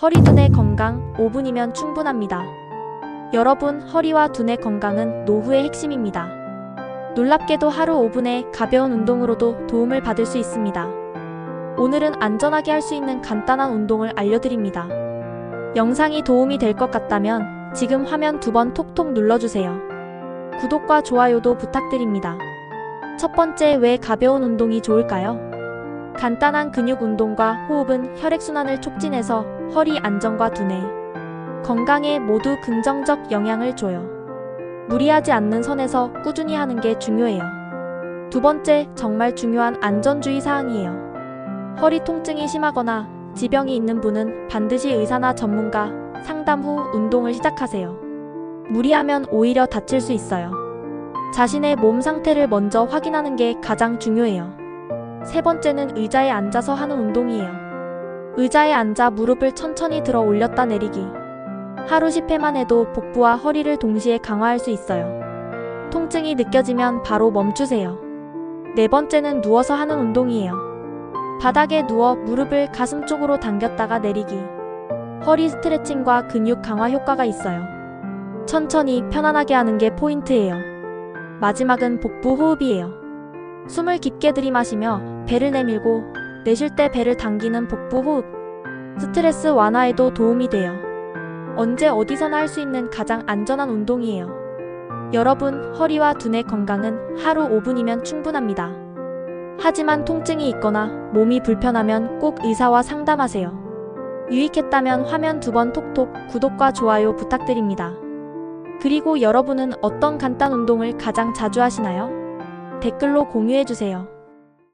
허리 두뇌 건강 5분이면 충분합니다. 여러분, 허리와 두뇌 건강은 노후의 핵심입니다. 놀랍게도 하루 5분의 가벼운 운동으로도 도움을 받을 수 있습니다. 오늘은 안전하게 할 수 있는 간단한 운동을 알려드립니다. 영상이 도움이 될 것 같다면 지금 화면 두 번 톡톡 눌러주세요. 구독과 좋아요도 부탁드립니다. 첫 번째, 왜 가벼운 운동이 좋을까요? 간단한 근육 운동과 호흡은 혈액순환을 촉진해서 허리 안정과 두뇌, 건강에 모두 긍정적 영향을 줘요. 무리하지 않는 선에서 꾸준히 하는 게 중요해요. 두 번째, 정말 중요한 안전주의 사항이에요. 허리 통증이 심하거나 지병이 있는 분은 반드시 의사나 전문가 상담 후 운동을 시작하세요. 무리하면 오히려 다칠 수 있어요. 자신의 몸 상태를 먼저 확인하는 게 가장 중요해요. 세 번째는 의자에 앉아서 하는 운동이에요. 의자에 앉아 무릎을 천천히 들어 올렸다 내리기. 하루 10회만 해도 복부와 허리를 동시에 강화할 수 있어요. 통증이 느껴지면 바로 멈추세요. 네 번째는 누워서 하는 운동이에요. 바닥에 누워 무릎을 가슴 쪽으로 당겼다가 내리기. 허리 스트레칭과 근육 강화 효과가 있어요. 천천히 편안하게 하는 게 포인트예요. 마지막은 복부 호흡이에요. 숨을 깊게 들이마시며 배를 내밀고 내쉴 때 배를 당기는 복부 호흡. 스트레스 완화에도 도움이 돼요. 언제 어디서나 할 수 있는 가장 안전한 운동이에요. 여러분, 허리와 두뇌 건강은 하루 5분이면 충분합니다. 하지만 통증이 있거나 몸이 불편하면 꼭 의사와 상담하세요. 유익했다면 화면 두 번 톡톡 구독과 좋아요 부탁드립니다. 그리고 여러분은 어떤 간단 운동을 가장 자주 하시나요? 댓글로 공유해주세요.